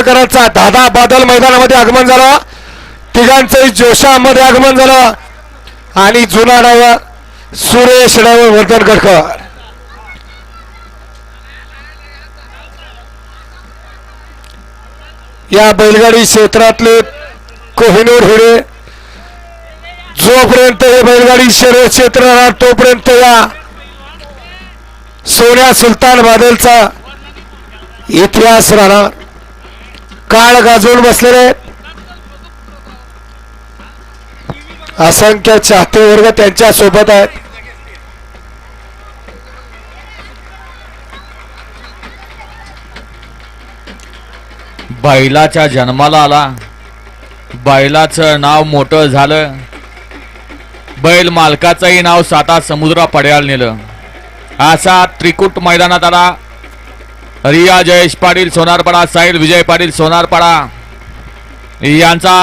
आंबेडकरांचा दादा बादल मैदानामध्ये आगमन झालं. तिघांचंही जोशामध्ये आगमन झालं. आणि जुना डावा सुरेश डावर वर्धन गडकर. या बैलगाडी क्षेत्रातले कोहिनूर हिरे. जोपर्यंत हे बैलगाडी शरीर क्षेत्र राहणार तोपर्यंत या सोन्या सुलतान बादलचा इतिहास राहणार. काळ गाजवून बसलेले असंख्य चाहते वर्ग त्यांच्यासोबत आहेत. बैलाच्या जन्माला आला. बैलाचं नाव मोठं झालं. बैल मालकाचंही नाव साता समुद्रा पड्याला नेलं. असा त्रिकूट मैदानात आला. रिया जयेश पाटील सोनारपाडा साहिल विजय पाटील सोनारपाडा. यांचा